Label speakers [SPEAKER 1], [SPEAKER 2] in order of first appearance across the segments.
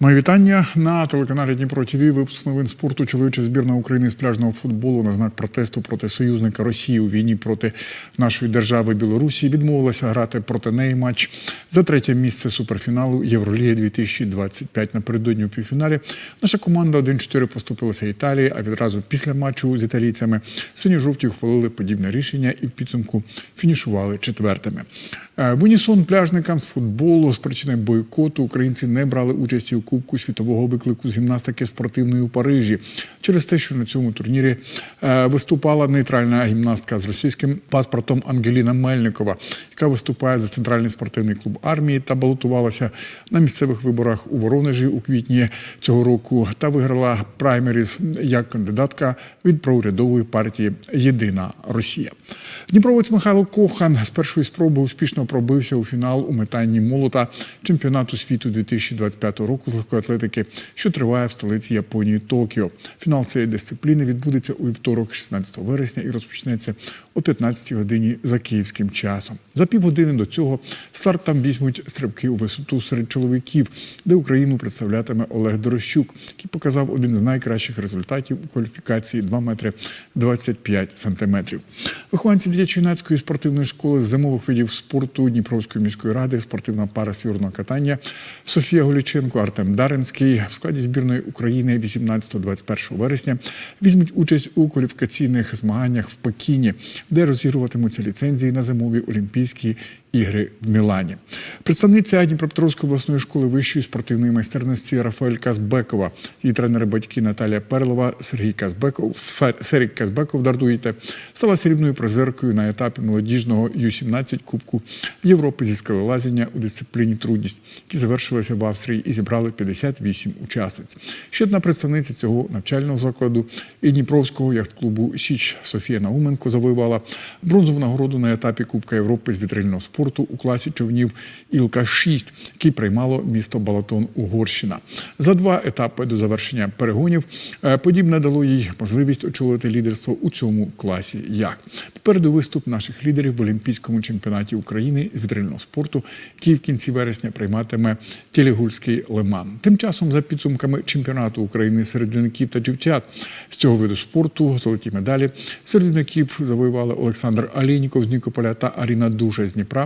[SPEAKER 1] Мої вітання на телеканалі Дніпро ТВ. Випуск новин спорту. Чоловіча збірна України з пляжного футболу на знак протесту проти союзника Росії у війні проти нашої держави Білорусі відмовилася грати проти неї матч за третє місце суперфіналу Євроліги 2025. Напередодні у півфіналі наша команда 1-4 поступилася Італії. А відразу після матчу з італійцями сині-жовті ухвалили подібне рішення і в підсумку фінішували четвертими. Е, В унісон пляжникам з футболу з причини бойкоту українці не брали участі у Кубку світового виклику з гімнастики спортивної у Парижі через те, що на цьому турнірі е, виступала нейтральна гімнастка з російським паспортом Ангеліна Мельникова, яка виступає за центральний спортивний клуб армії та балотувалася на місцевих виборах у Воронежі у квітні цього року та виграла праймеріз як кандидатка від проурядової партії Єдина Росія. Дніпровець Михайло Кохан з першої спроби успішно пробився у фінал у метанні молота чемпіонату світу 2025 року з легкої атлетики, що триває в столиці Японії Токіо. Фінал цієї дисципліни відбудеться у вівторок, 16 вересня, і розпочнеться о 15 годині за київським часом. За півгодини до цього старт там візьмуть стрибки у висоту серед чоловіків, де Україну представлятиме Олег Дорощук, який показав один з найкращих результатів у кваліфікації 2 метри 25 сантиметрів. Вихованці дитячо-юнацької спортивної школи з зимових видів спорту Дніпровської міської ради, спортивна пара з фігурного катання Софія Голіченко, Артем Даринський. В складі збірної України 18-21 вересня візьмуть участь у кваліфікаційних змаганнях в Пекіні, де розігруватимуться ліцензії на зимові олімпійські ігри в Мілані. Представниця Дніпропетровської обласної школи вищої спортивної майстерності Рафаель Казбекова і тренери батьки Наталія Перлова, Сергій Казбеков, Серік Казбеков Дардуєте стала срібною призеркою на етапі молодіжного Ю-17 Кубку Європи зі скелелазіння у дисципліні трудність, які завершилися в Австрії і зібрали 58 учасниць. Ще одна представниця цього навчального закладу і Дніпровського яхт-клубу Січ Софія Науменко завоювала бронзову нагороду на етапі Кубка Європи з вітрильного спорту у класі човнів Ілка-6, який приймало місто Балатон Угорщина. За два етапи до завершення перегонів е, подібне дало їй можливість очолити лідерство у цьому класі яхт. Попереду виступ наших лідерів в Олімпійському чемпіонаті України з вітрильного спорту, який в кінці вересня прийматиме Тілігульський лиман. Тим часом, за підсумками чемпіонату України серед юнаків та дівчат з цього виду спорту, золоті медалі серед юнаків завоювали Олександр Алєніков з Нікополя та Аріна Душа з Дніпра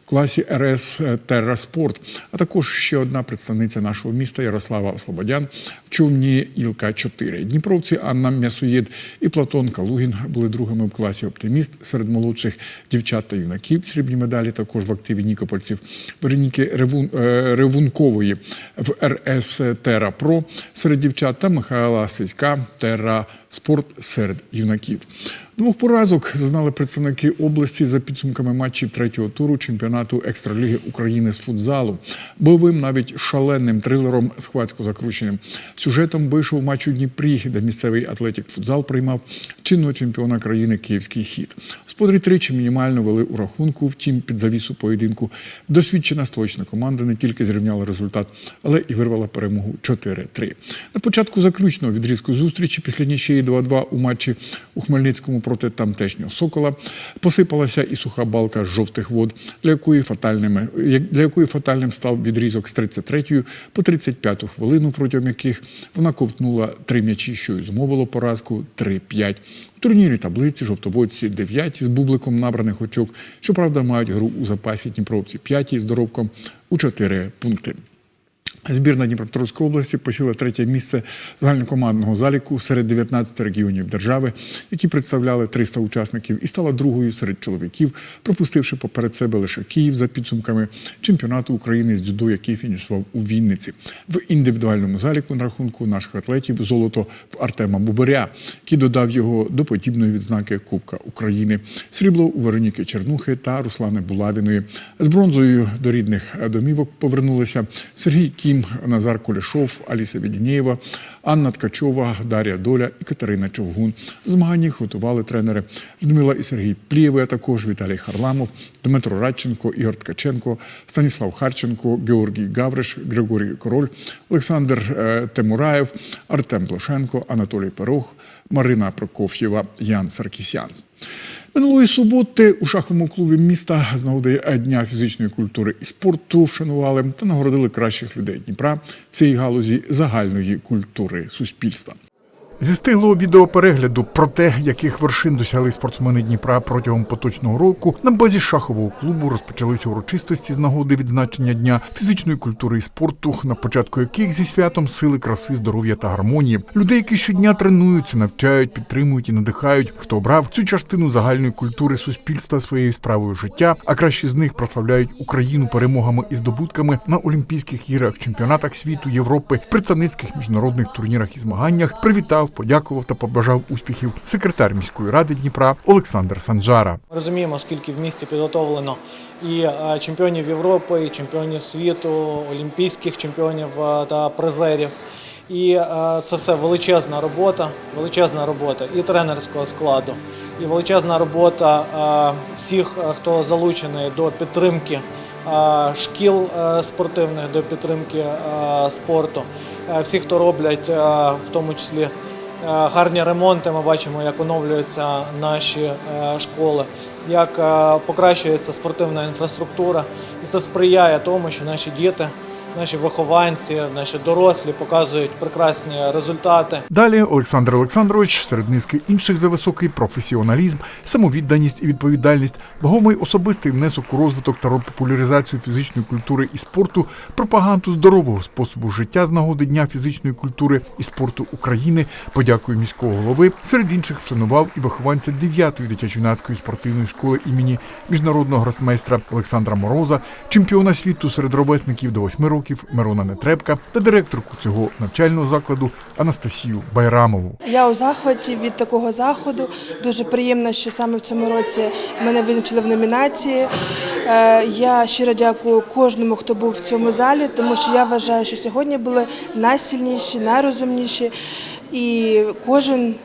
[SPEAKER 1] класі РС Терра Спорт, а також ще одна представниця нашого міста Ярослава Слободян в човні Ілка 4 Дніпровці Анна М'ясоєд і Платон Калугін були другими в класі Оптиміст серед молодших дівчат та юнаків. Срібні медалі також в активі Нікопольців Вероніки Ревун, е, Ревункової в РС Терра Про серед дівчат та Михайла Сиська Терра Спорт серед юнаків. Двох поразок зазнали представники області за підсумками матчів третього туру чемпіонату екстраліги України з футзалу. Бойовим навіть шаленим трилером схватсько закрученим сюжетом вийшов матч у Дніпрі, де місцевий атлетік футзал приймав чинного чемпіона країни Київський хід. Господарі тричі мінімально вели у рахунку, втім під завісу поєдинку. Досвідчена столична команда не тільки зрівняла результат, але і вирвала перемогу 4-3. На початку заключного відрізку зустрічі після нічиї 2-2 у матчі у Хмельницькому проти тамтешнього Сокола посипалася і суха балка з жовтих вод, для якої фатальними для якої фатальним став відрізок з 33 по 35 хвилину, протягом яких вона ковтнула три м'ячі, що й зумовило поразку 3-5. У турнірі таблиці жовтоводці 9 з бубликом набраних очок. Щоправда, мають гру у запасі Дніпровці 5 з доробком у 4 пункти. Збірна Дніпропетровської області посіла третє місце загальнокомандного заліку серед 19 регіонів держави, які представляли 300 учасників, і стала другою серед чоловіків, пропустивши поперед себе лише Київ за підсумками чемпіонату України з дзюдо, який фінішував у Вінниці. В індивідуальному заліку на рахунку наших атлетів золото в Артема Бубаря, який додав його до подібної відзнаки Кубка України. Срібло у Вероніки Чернухи та Руслани Булавіної. З бронзою до рідних домівок повернулися Сергій Кім, Назар Кулішов, Аліса Відінєєва, Анна Ткачова, Дар'я Доля і Катерина Човгун. Змагання готували тренери Людмила і Сергій Плієви, а також Віталій Харламов, Дмитро Радченко, Ігор Ткаченко, Станіслав Харченко, Георгій Гавриш, Григорій Король, Олександр е, Темураєв, Артем Блошенко, Анатолій Перох, Марина Прокоф'єва, Ян Саркісян. Минулої суботи у шаховому клубі міста з нагоди Дня фізичної культури і спорту вшанували та нагородили кращих людей Дніпра цієї галузі загальної культури суспільства. Зі стиглого відеоперегляду про те, яких вершин досягли спортсмени Дніпра протягом поточного року, на базі шахового клубу розпочалися урочистості з нагоди відзначення дня фізичної культури і спорту, на початку яких зі святом сили, краси, здоров'я та гармонії. Людей, які щодня тренуються, навчають, підтримують і надихають, хто обрав цю частину загальної культури суспільства своєю справою життя, а кращі з них прославляють Україну перемогами і здобутками на Олімпійських іграх, чемпіонатах світу, Європи, представницьких міжнародних турнірах і змаганнях. Привітав, подякував та побажав успіхів секретар міської ради Дніпра Олександр Санджара.
[SPEAKER 2] Ми розуміємо, скільки в місті підготовлено і е, чемпіонів Європи, і чемпіонів світу, олімпійських чемпіонів е, та призерів. І е, це все величезна робота, величезна робота і тренерського складу, і величезна робота всіх, хто залучений до підтримки шкіл спортивних, до підтримки спорту. Е, Всі, хто роблять, в тому числі. Е, гарні ремонти. Ми бачимо, як оновлюються наші е, школи, як е, покращується спортивна інфраструктура, і це сприяє тому, що наші діти, наші вихованці, наші дорослі показують прекрасні результати.
[SPEAKER 1] Далі Олександр Олександрович серед низки інших за високий професіоналізм, самовідданість і відповідальність, вагомий особистий внесок у розвиток та популяризацію фізичної культури і спорту, пропаганду здорового способу життя з нагоди Дня фізичної культури і спорту України. Подякую міського голови. Серед інших вшанував і вихованця 9-ї дитячо-юнацької спортивної школи імені міжнародного гросмейстра Олександра Мороза, чемпіона світу серед ровесників до 8 років Мирона Нетребка та директорку цього навчального закладу Анастасію Байрамову.
[SPEAKER 3] Я у захваті від такого заходу. Дуже приємно, що саме в цьому році мене визначили в номінації. Е, Я щиро дякую кожному, хто був в цьому залі, тому що я вважаю, що сьогодні були найсильніші, найрозумніші, і кожен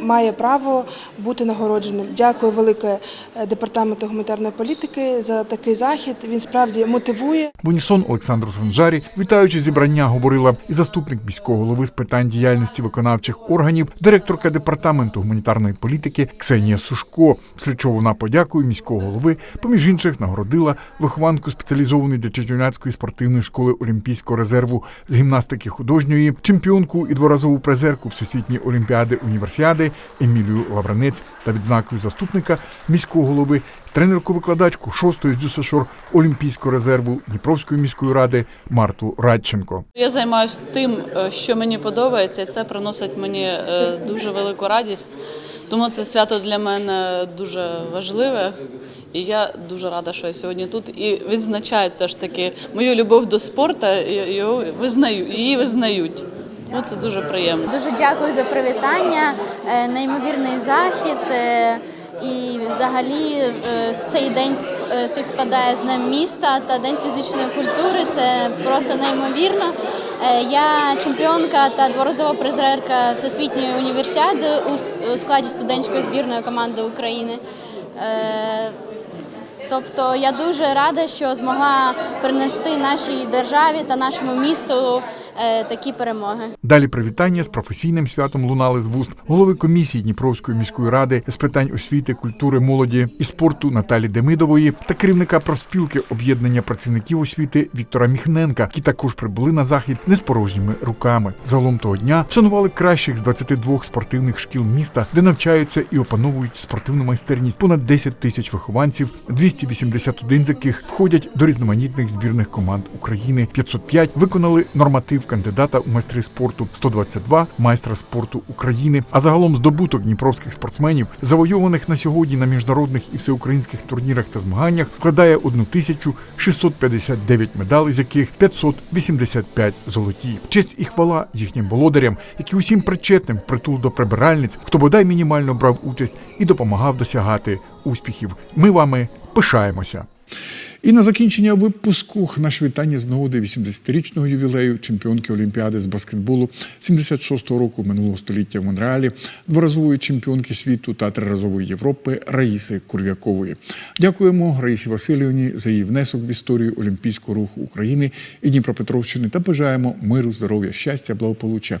[SPEAKER 3] має право бути нагородженим. Дякую велике е, департаменту гуманітарної політики за такий захід. Він справді мотивує.
[SPEAKER 1] В унісон Олександру Санжарі, вітаючи зібрання, говорила і заступник міського голови з питань діяльності виконавчих органів, директорка департаменту гуманітарної політики Ксенія Сушко. Слідчо вона подякою міського голови, поміж інших нагородила вихованку спеціалізованої для Чеченської спортивної школи Олімпійського резерву з гімнастики художньої, чемпіонку і дворазову призерку Всесвітньої олімпіади універсіади Емілію Лавранець та відзнакою заступника міського голови тренерку-викладачку 6-ї з ДЮСШОР Олімпійського резерву Дніпровської міської ради Марту Радченко.
[SPEAKER 4] Я займаюся тим, е, що мені подобається, це приносить мені е, дуже велику радість. Тому це свято для мене дуже важливе. І я дуже рада, що я сьогодні тут і відзначають все ж таки мою любов до спорту, її визнають. Ну, це дуже приємно.
[SPEAKER 5] Дуже дякую за привітання, е, неймовірний захід. е, І взагалі е, цей день співпадає з Днем міста та День фізичної культури. Це просто неймовірно. Я чемпіонка та дворазова призерка Всесвітньої універсіади у складі студентської збірної команди України. Тобто я дуже рада, що змогла принести нашій державі та нашому місту такі перемоги.
[SPEAKER 1] Далі привітання з професійним святом лунали з вуст голови комісії Дніпровської міської ради з питань освіти, культури, молоді і спорту Наталі Демидової та керівника профспілки об'єднання працівників освіти Віктора Міхненка, які також прибули на захід не з порожніми руками. Загалом того дня вшанували кращих з 22 спортивних шкіл міста, де навчаються і опановують спортивну майстерність понад 10 тисяч вихованців, 281 з яких входять до різноманітних збірних команд України. 505 виконали норматив кандидата у майстри спорту, 122 – майстра спорту України. А загалом здобуток дніпровських спортсменів, завойованих на сьогодні на міжнародних і всеукраїнських турнірах та змаганнях, складає 1659 медалей, з яких 585 золоті. Честь і хвала їхнім володарям, які усім причетним притул до прибиральниць, хто бодай мінімально брав участь і допомагав досягати успіхів. Ми вами пишаємося. І на закінчення випуску наше вітання з нагоди 80-річного ювілею чемпіонки Олімпіади з баскетболу 76-го року минулого століття в Монреалі, дворазової чемпіонки світу та триразової Європи Раїси Курвякової. Дякуємо Раїсі Васильівні за її внесок в історію Олімпійського руху України і Дніпропетровщини та бажаємо миру, здоров'я, щастя, благополуччя